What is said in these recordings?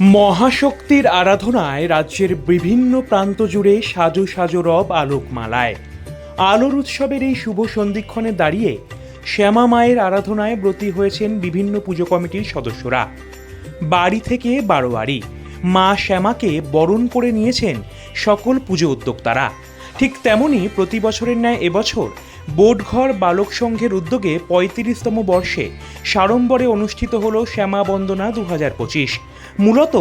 মহাশক্তির আরাধনায় রাজ্যের বিভিন্ন প্রান্ত জুড়ে সাজো সাজো রব আলোকমালায়। আলোর উৎসবের এই শুভ সন্ধিক্ষণে দাঁড়িয়ে শ্যামা মায়ের আরাধনায় ব্রতী হয়েছেন বিভিন্ন পুজো কমিটির সদস্যরা। বাড়ি থেকে বারোয়ারি, মা শ্যামাকে বরণ করে নিয়েছেন সকল পুজো উদ্যোক্তারা। ঠিক তেমনি প্রতি বছরের ন্যায় এবছর বোটঘর বালক সংঘের উদ্যোগে পঁয়ত্রিশতম বর্ষে সাড়ম্বরে অনুষ্ঠিত হল শ্যামা বন্দনা দু পঁচিশ। মূলত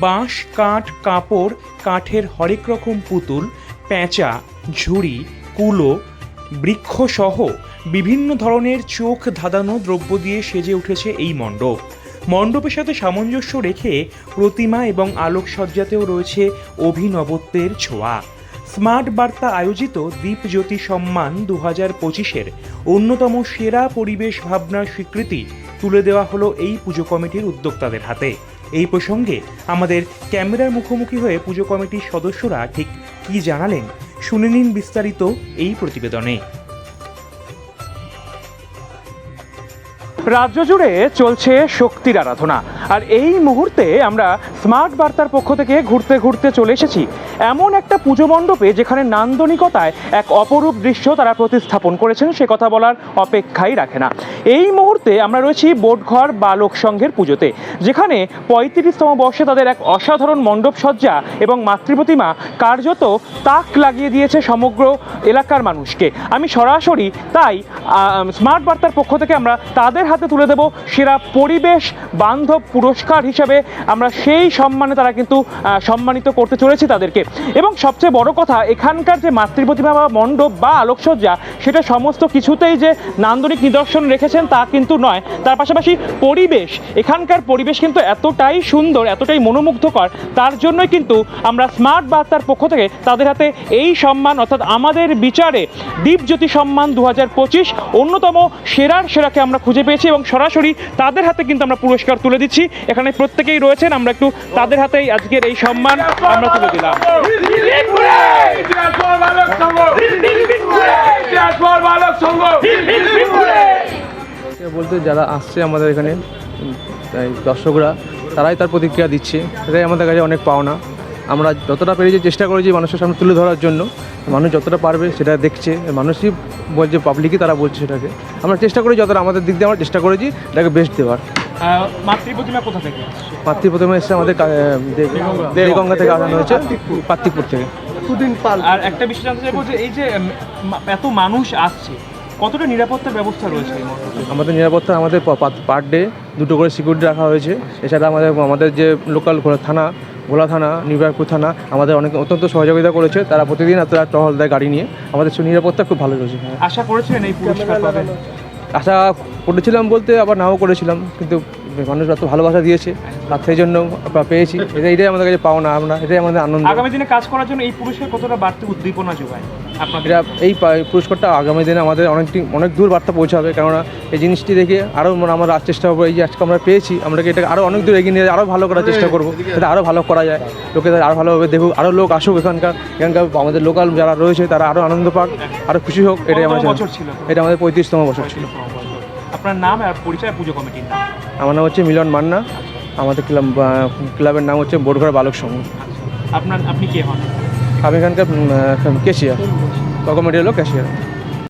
বাঁশ, কাঠ, কাপড়, কাঠের হরেক রকম পুতুল, পেঁচা, ঝুড়ি, কুলো বৃক্ষসহ বিভিন্ন ধরনের চোখ ধাঁধানো দ্রব্য দিয়ে সেজে উঠেছে এই মণ্ডপ। মণ্ডপের সাথে সামঞ্জস্য রেখে প্রতিমা এবং আলোকসজ্জাতেও রয়েছে অভিনবত্বের ছোঁয়া। স্মার্ট বার্তা আয়োজিত দীপজ্যোতি সম্মান দু হাজার পঁচিশের অন্যতম সেরা পরিবেশ ভাবনার স্বীকৃতি তুলে দেওয়া হলো এই পুজো কমিটির উদ্যোক্তাদের হাতে। এই প্রসঙ্গে আমাদের ক্যামেরার মুখোমুখি হয়ে পুজো কমিটির সদস্যরা ঠিক কী জানালেন শুনে নিন বিস্তারিত এই প্রতিবেদনে। রাজ্য জুড়ে চলছে শক্তির আরাধনা। আর এই মুহূর্তে আমরা স্মার্ট বার্তার পক্ষ থেকে ঘুরতে ঘুরতে চলে এসেছি। এমন একটা পুজো মণ্ডপে যেখানে নান্দনিকতায় এক অপরূপ দৃশ্য তারা প্রতিস্থাপন করেছেন, সে কথা বলার অপেক্ষাই রাখে না। এই মুহূর্তে আমরা রয়েছি বোটঘর বালক সংঘের পুজোতে, যেখানে পঁয়ত্রিশতম বর্ষে তাদের এক অসাধারণ মণ্ডপ সজ্জা এবং মাতৃপ্রতিমা কার্যত তাক লাগিয়ে দিয়েছে সমগ্র এলাকার মানুষকে। আমি সরাসরি তাই স্মার্ট বার্তার পক্ষ থেকে আমরা তাদের হাতে তুলে দেব সেরা পরিবেশ বান্ধব পুরস্কার হিসেবে আমরা সেই সম্মানে তারা কিন্তু সম্মানিত করতে চলেছি তাদেরকে। এবং সবচেয়ে বড় কথা, এখানকার যে মাতৃপ্রতিমা বা মণ্ডপ বা আলোকসজ্জা, সেটা সমস্ত কিছুতেই যে নান্দনিক নিদর্শন রেখেছেন তা কিন্তু নয়। তার পাশাপাশি পরিবেশ, এখানকার পরিবেশ কিন্তু এতটাই সুন্দর, এতটাই মনোমুগ্ধকর, তার জন্যই কিন্তু আমরা স্মার্ট বার্তার পক্ষ থেকে তাদের হাতে এই সম্মান, অর্থাৎ আমাদের বিচারে দীপজ্যোতি সম্মান দু হাজার পঁচিশ অন্যতম সেরার সেরাকে আমরা খুঁজে পেয়েছি এবং সরাসরি তাদের হাতে কিন্তু আমরা পুরস্কার তুলে দিচ্ছি। এখানে প্রত্যেকেই রয়েছেন, আমরা একটু তাদের হাতেই আজকের এই সম্মান আমরা তুলে দিলাম। বলতে যারা আসছে আমাদের এখানে দর্শকরা, তারাই তার প্রতিক্রিয়া দিচ্ছে। এটাই আমাদের কাছে অনেক পাওনা। আমরা যতটা পেরেছি চেষ্টা করেছি মানুষের সামনে তুলে ধরার জন্য। মানুষ যতটা পারবে সেটা দেখছে। মানুষই বলছে পাবলিকই তারা বলছে সেটাকে। আমরা চেষ্টা করি যতটা আমাদের দিক দিয়ে আমরা চেষ্টা করেছি, এটাকে বেস্ট দেওয়ার। মাতৃপ্রতিমা কোথা থেকে? মাতৃ প্রথমে এসে আমাদের দেবগঙ্গা থেকে আনানো হয়েছে পার্থিপুর থেকে। আর একটা বিষয় জানতে চাইব যে এই যে এত মানুষ আসছে কতটা নিরাপত্তার ব্যবস্থা রয়েছে আমাদের নিরাপত্তা আমাদের পার ডে দুটো করে সিকিউরিটি রাখা হয়েছে। এছাড়া আমাদের আমাদের যে লোকাল থানা ভোলা থানা নিউবারপুর থানা আমাদের অনেক অত্যন্ত সহযোগিতা করেছে। তারা প্রতিদিন তারা টহল দেয় গাড়ি নিয়ে। আমাদের নিরাপত্তা খুব ভালো রয়েছে। আশা করেছিলেন এই পুরস্কার পাবেন? আশা করেছিলাম বলতে আবার নাও করেছিলাম, কিন্তু মানুষ এত ভালোবাসা দিয়েছে আর সেই জন্য পেয়েছি। এটা এটাই আমাদের কাছে পাওনা, আমরা এটাই আমাদের আনন্দ। আগামী দিনে কাজ করার জন্য এই পুরুষের কতটা বাড়তি উদ্দীপনা যোগায়? এটা এই পুরস্কারটা আগামী দিনে আমাদের অনেকটি অনেক দূর বার্তা পৌঁছাবে। কেননা এই জিনিসটি দেখে আরও মানে আমরা আর চেষ্টা করব এই যে আজকে আমরা পেয়েছি আমরা কি এটাকে আরও অনেক দূর এগিয়ে নিয়ে আরও ভালো করার চেষ্টা করব যাতে আরও ভালো করা যায়। লোকে আরও ভালোভাবে দেখুক আরও লোক আসুক এখানকার এখানকার আমাদের লোকাল যারা রয়েছে তারা আরও আনন্দ পাক আরও খুশি হোক এটাই ছিল? এটা আমাদের পঁয়ত্রিশতম বছর ছিল। আপনার নাম আর পরিচয় পুজো কমিটির নাম? আমার নাম হচ্ছে মিলন মান্না। আমাদের ক্লাব ক্লাবের নাম হচ্ছে বোটঘর বালক সংঘ। আপনার আপনি কে হন? আমি এখানকার ক্যাশিয়ার কমিটি হলো ক্যাশিয়ার